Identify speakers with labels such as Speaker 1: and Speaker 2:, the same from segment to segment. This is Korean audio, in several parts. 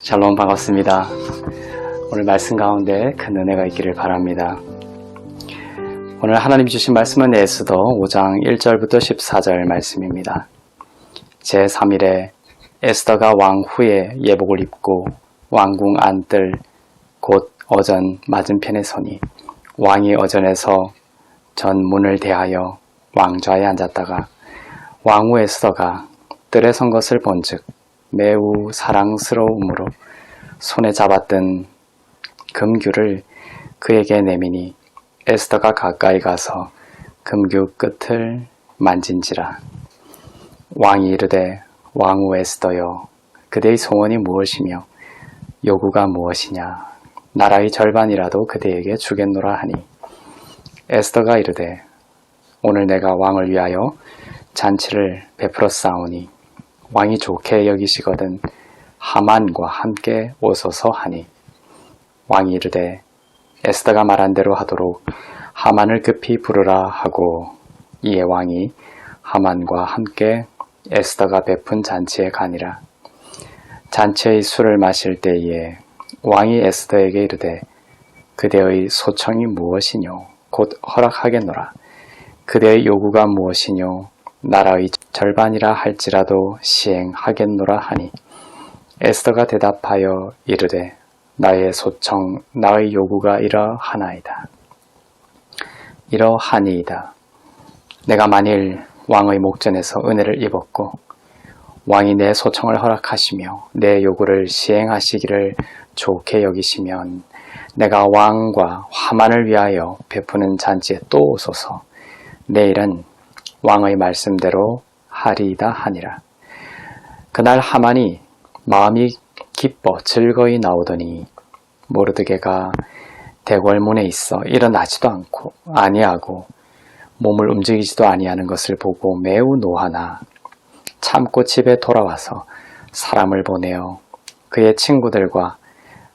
Speaker 1: 샬롬 반갑습니다. 오늘 말씀 가운데 큰 은혜가 있기를 바랍니다. 오늘 하나님 주신 말씀은 에스더 5장 1절부터 14절 말씀입니다. 제3일에 에스더가 왕 후에 예복을 입고 왕궁 안뜰 곧 어전 맞은편에 서니 왕이 어전에서 전 문을 대하여 왕좌에 앉았다가 왕후 에스더가 뜰에 선 것을 본즉 매우 사랑스러움으로 손에 잡았던 금규를 그에게 내미니 에스더가 가까이 가서 금규 끝을 만진지라. 왕이 이르되 왕후 에스더여 그대의 소원이 무엇이며 요구가 무엇이냐? 나라의 절반이라도 그대에게 주겠노라 하니. 에스더가 이르되 오늘 내가 왕을 위하여 잔치를 베풀어 싸우니 왕이 좋게 여기시거든 하만과 함께 오소서 하니. 왕이 이르되 에스더가 말한 대로 하도록 하만을 급히 부르라 하고 이에 왕이 하만과 함께 에스더가 베푼 잔치에 가니라. 잔치의 술을 마실 때에 왕이 에스더에게 이르되 그대의 소청이 무엇이뇨? 곧 허락하겠노라. 그대의 요구가 무엇이뇨 나라의 절반이라 할지라도 시행하겠노라 하니 에스더가 대답하여 이르되 나의 소청 나의 요구가 이러하나이다. 이러하니이다. 내가 만일 왕의 목전에서 은혜를 입었고 왕이 내 소청을 허락하시며 내 요구를 시행하시기를 좋게 여기시면 내가 왕과 화만을 위하여 베푸는 잔치에 또 오소서. 내일은 왕의 말씀대로 하리이다 하니라. 그날 하만이 마음이 기뻐 즐거이 나오더니 모르드게가 대궐문에 있어 일어나지도 않고 아니하고 몸을 움직이지도 아니하는 것을 보고 매우 노하나 참고 집에 돌아와서 사람을 보내어 그의 친구들과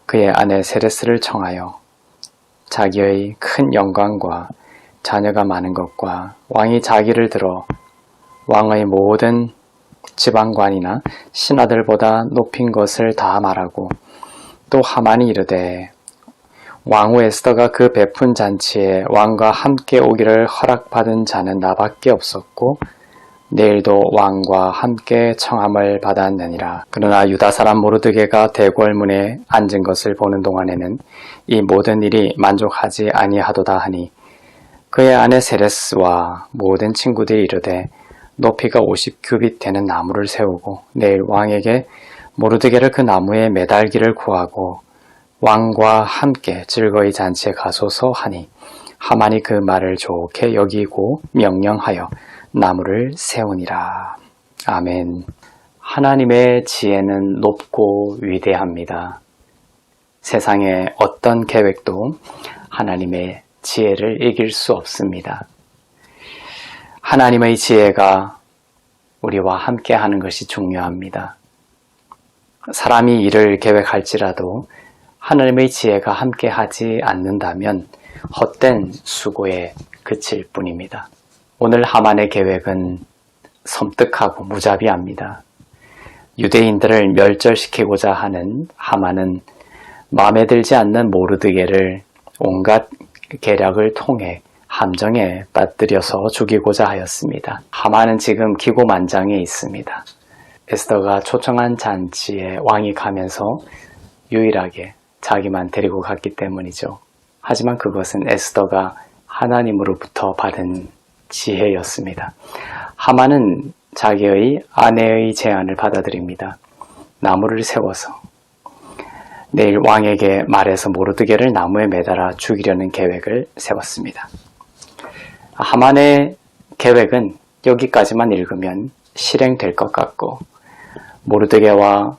Speaker 1: 그의 아내 세레스를 청하여 자기의 큰 영광과 자녀가 많은 것과 왕이 자기를 들어 왕의 모든 지방관이나 신하들보다 높인 것을 다 말하고 또 하만이 이르되 왕후 에스더가 그 베푼 잔치에 왕과 함께 오기를 허락받은 자는 나밖에 없었고 내일도 왕과 함께 청함을 받았느니라. 그러나 유다 사람 모르드게가 대궐문에 앉은 것을 보는 동안에는 이 모든 일이 만족하지 아니하도다 하니 그의 아내 세레스와 모든 친구들이 이르되 높이가 50규빗 되는 나무를 세우고 내일 왕에게 모르드게를 그 나무에 매달기를 구하고 왕과 함께 즐거이 잔치에 가소서 하니 하만이 그 말을 좋게 여기고 명령하여 나무를 세우니라. 아멘. 하나님의 지혜는 높고 위대합니다. 세상의 어떤 계획도 하나님의 지혜를 이길 수 없습니다. 하나님의 지혜가 우리와 함께 하는 것이 중요합니다. 사람이 일을 계획할지라도 하나님의 지혜가 함께 하지 않는다면 헛된 수고에 그칠 뿐입니다. 오늘 하만의 계획은 섬뜩하고 무자비합니다. 유대인들을 멸절시키고자 하는 하만은 마음에 들지 않는 모르드게를 온갖 계략을 통해 함정에 빠뜨려서 죽이고자 하였습니다. 하만은 지금 기고만장해 있습니다. 에스더가 초청한 잔치에 왕이 가면서 유일하게 자기만 데리고 갔기 때문이죠. 하지만 그것은 에스더가 하나님으로부터 받은 지혜였습니다. 하만은 자기의 아내의 제안을 받아들입니다. 나무를 세워서 내일 왕에게 말해서 모르드게를 나무에 매달아 죽이려는 계획을 세웠습니다. 하만의 계획은 여기까지만 읽으면 실행될 것 같고 모르드게와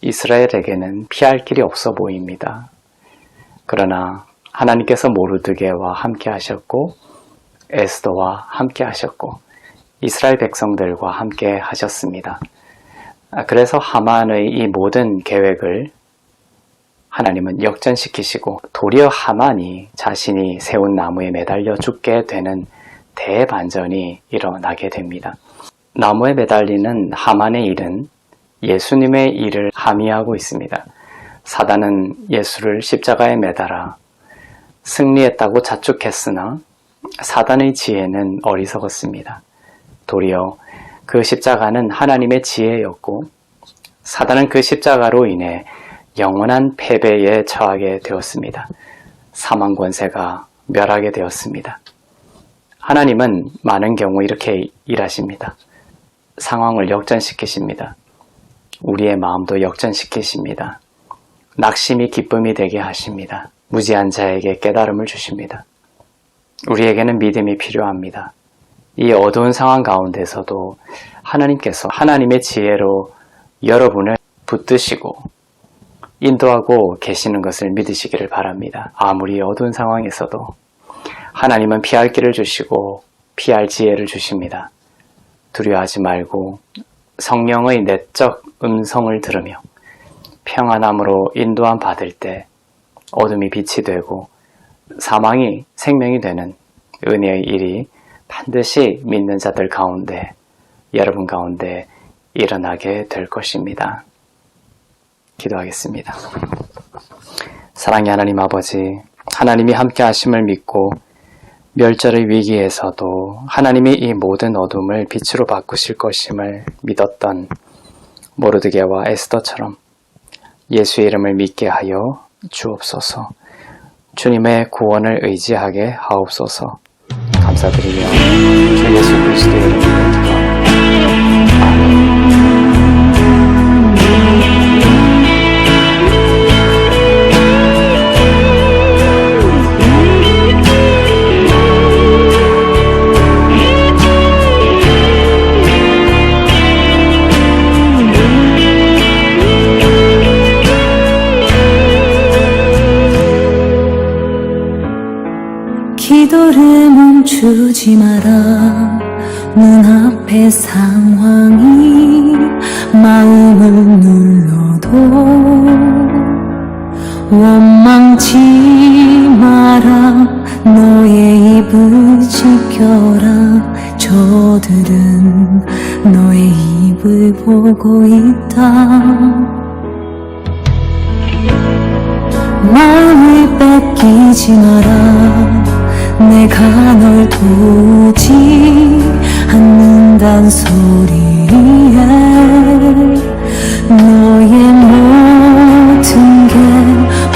Speaker 1: 이스라엘에게는 피할 길이 없어 보입니다. 그러나 하나님께서 모르드게와 함께 하셨고 에스더와 함께 하셨고 이스라엘 백성들과 함께 하셨습니다. 그래서 하만의 이 모든 계획을 하나님은 역전시키시고 도리어 하만이 자신이 세운 나무에 매달려 죽게 되는 대반전이 일어나게 됩니다. 나무에 매달리는 하만의 일은 예수님의 일을 함의하고 있습니다. 사단은 예수를 십자가에 매달아 승리했다고 자축했으나 사단의 지혜는 어리석었습니다. 도리어 그 십자가는 하나님의 지혜였고 사단은 그 십자가로 인해 영원한 패배에 처하게 되었습니다. 사망 권세가 멸하게 되었습니다. 하나님은 많은 경우 이렇게 일하십니다. 상황을 역전시키십니다. 우리의 마음도 역전시키십니다. 낙심이 기쁨이 되게 하십니다. 무지한 자에게 깨달음을 주십니다. 우리에게는 믿음이 필요합니다. 이 어두운 상황 가운데서도 하나님께서 하나님의 지혜로 여러분을 붙드시고 인도하고 계시는 것을 믿으시기를 바랍니다. 아무리 어두운 상황에서도 하나님은 피할 길을 주시고 피할 지혜를 주십니다. 두려워하지 말고 성령의 내적 음성을 들으며 평안함으로 인도함 받을 때 어둠이 빛이 되고 사망이 생명이 되는 은혜의 일이 반드시 믿는 자들 가운데 여러분 가운데 일어나게 될 것입니다. 기도하겠습니다. 사랑의 하나님 아버지, 하나님이 함께 하심을 믿고 멸절의 위기에서도 하나님이 이 모든 어둠을 빛으로 바꾸실 것임을 믿었던 모르드게와 에스더처럼 예수의 이름을 믿게 하여 주옵소서. 주님의 구원을 의지하게 하옵소서. 감사드리며 주 예수 그리스도의 이름으로 기도합니다.
Speaker 2: 멈추지 마라. 눈앞의 상황이 마음을 눌러도 원망치 마라. 너의 입을 지켜라. 저들은 너의 입을 보고 있다. 마음을 뺏기지 마라 내가 널 도우지 않는단 소리에 너의 모든 게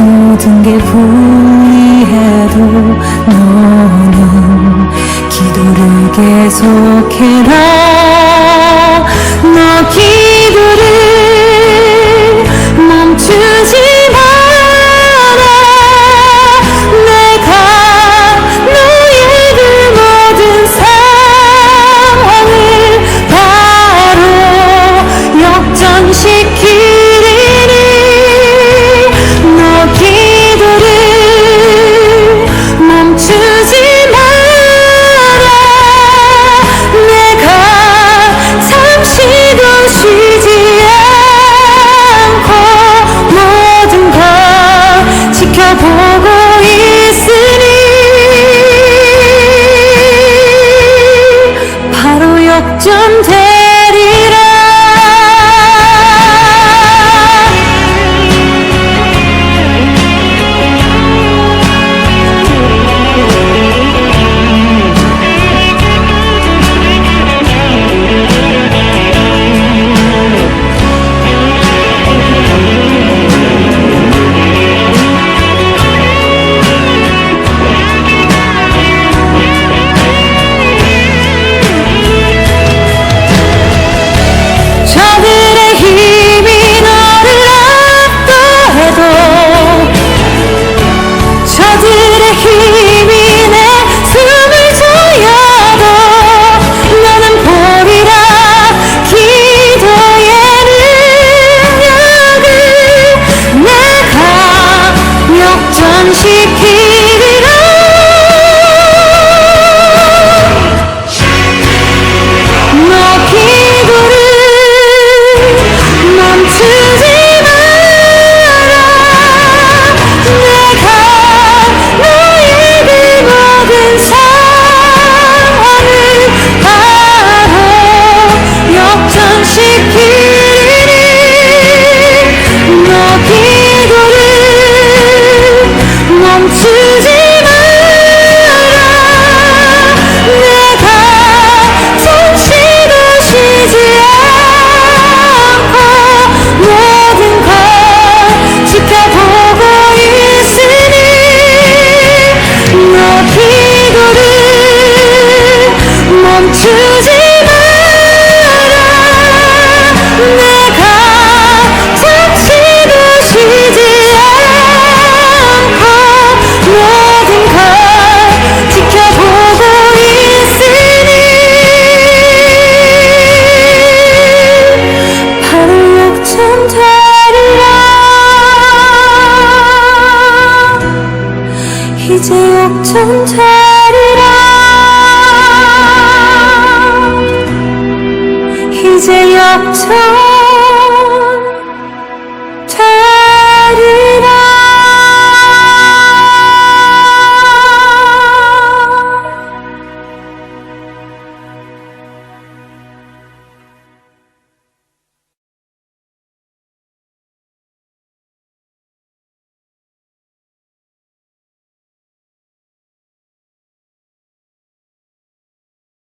Speaker 2: 모든 게 불리해도 너는 기도를 계속해라. 너 기 보고 있으니 바로 역전돼